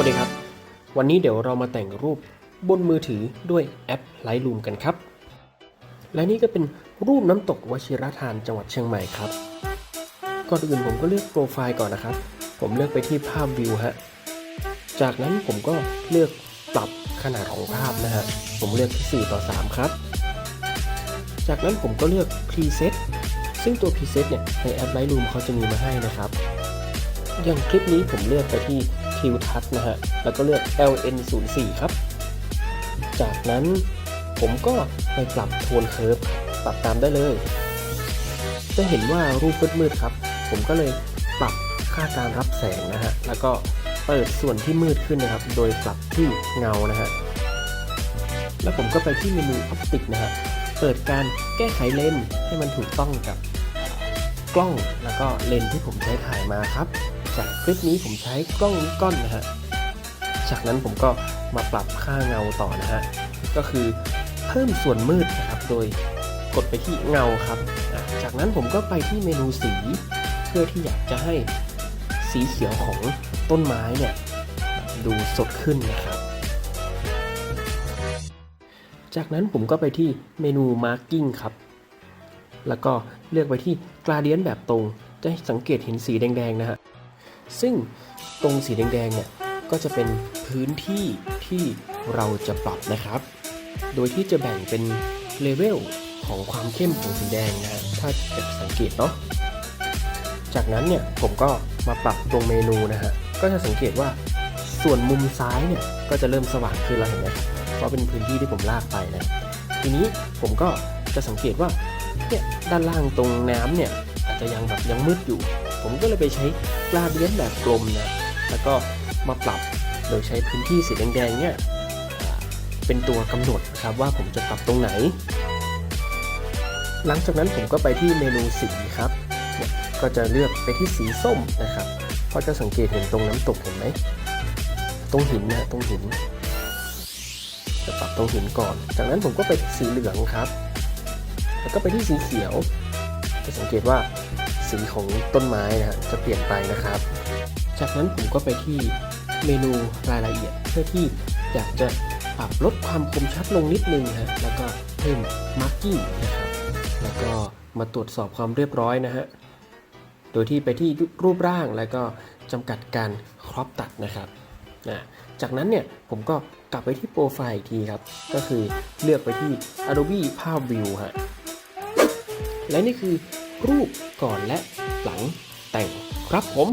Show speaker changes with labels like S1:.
S1: วัสดีครับ วันนี้เดี๋ยวเรามาแต่งรูปบนมือถือด้วยแอป Lightroom กันครับ และนี่ก็เป็นรูปน้ำตกวชิรทานจังหวัดเชียงใหม่ครับ ก่อนอื่นผมก็เลือกโปรไฟล์ก่อนนะครับ ผมเลือกไปที่ภาพวิวฮะ จากนั้นผมก็เลือกปรับขนาดของภาพนะฮะ ผมเลือกที่4ต่อ 3 ครับ จากนั้นผมก็เลือก Preset ซึ่งตัว Preset เนี่ยในแอป Lightroom เขาจะมีมาให้นะครับ อย่างคลิปนี้ผมเลือกไปที่ ทิวทัศนะฮะ แล้วก็เลือก LN04 ครับ จากนั้นผมก็ไปปรับโทนเคิร์ฟปรับตามได้เลย จะเห็นว่ารูปมืดๆครับ ผมก็เลยปรับค่าการรับแสงนะฮะ แล้วก็เปิดส่วนที่มืดขึ้นนะครับ โดยปรับที่เงานะฮะ แล้วผมก็ไปที่เมนูออปติกนะฮะ เปิดการแก้ไขเลนส์ให้มันถูกต้องกับกล้องแล้วก็เลนส์ที่ผมใช้ถ่ายมาครับ จากคลิปนี้ผมใช้กล้องนิกอนนะฮะ จากนั้นผมก็มาปรับค่าเงาต่อนะฮะ ก็คือเพิ่มส่วนมืดนะครับ โดยกดไปที่เงาครับ จากนั้นผมก็ไปที่เมนูสี เพื่อที่อยากจะให้สีเขียวของต้นไม้เนี่ยดูสดขึ้นนะครับ จากนั้นผมก็ไปที่เมนู Marking ครับ แล้วก็เลือกไปที่ Gradient แบบตรง จะสังเกตเห็นสีแดงๆนะฮะ ซึ่งตรงสีแดงๆเนี่ยก็จะเป็นพื้นที่ที่เราจะปรับนะครับ โดยที่จะแบ่งเป็นเลเวลของความเข้มของสีแดงนะถ้าจะสังเกตเนาะ จากนั้นเนี่ยผมก็มาปรับตรงเมนูนะฮะ ก็จะสังเกตว่าส่วนมุมซ้ายเนี่ยก็จะเริ่มสว่างขึ้นแล้วเห็นไหมเพราะเป็นพื้นที่ที่ผมลากไปนะ ทีนี้ผมก็จะสังเกตว่าเนี่ยด้านล่างตรงน้ำเนี่ยอาจจะยังแบบยังมืดอยู่ ผมก็เลยไปใช้กราเดียนแบบกลมนะ แล้วก็มาปรับโดยใช้พื้นที่สีแดงๆเนี่ยเป็นตัวกำหนดครับว่าผมจะปรับตรงไหน หลังจากนั้นผมก็ไปที่เมนูสีครับก็จะเลือกไปที่สีส้มนะครับเพราะจะสังเกตเห็นตรงน้ำตกเห็นไหมตรงหินนะตรงหิน จะปรับตรงหินก่อน จากนั้นผมก็ไปที่สีเหลืองครับ แล้วก็ไปที่สีเขียว จะสังเกตว่า สีของต้นไม้นะฮะจะเปลี่ยนไปนะครับ จากนั้นผมก็ไปที่เมนูรายละเอียดเพื่อที่อยากจะปรับลดความคมชัดลงนิดนึงฮะแล้วก็เพิ่มมาร์กิ้งนะครับแล้วก็มาตรวจสอบความเรียบร้อยนะฮะโดยที่ไปที่รูปร่างแล้วก็จำกัดการครอปตัดนะครับนะจากนั้นเนี่ยผมก็กลับไปที่โปรไฟล์อีกทีครับ ก็คือเลือกไปที่ Adobe ภาพวิวฮะและนี่คือ รูปก่อนและหลังแต่งครับผม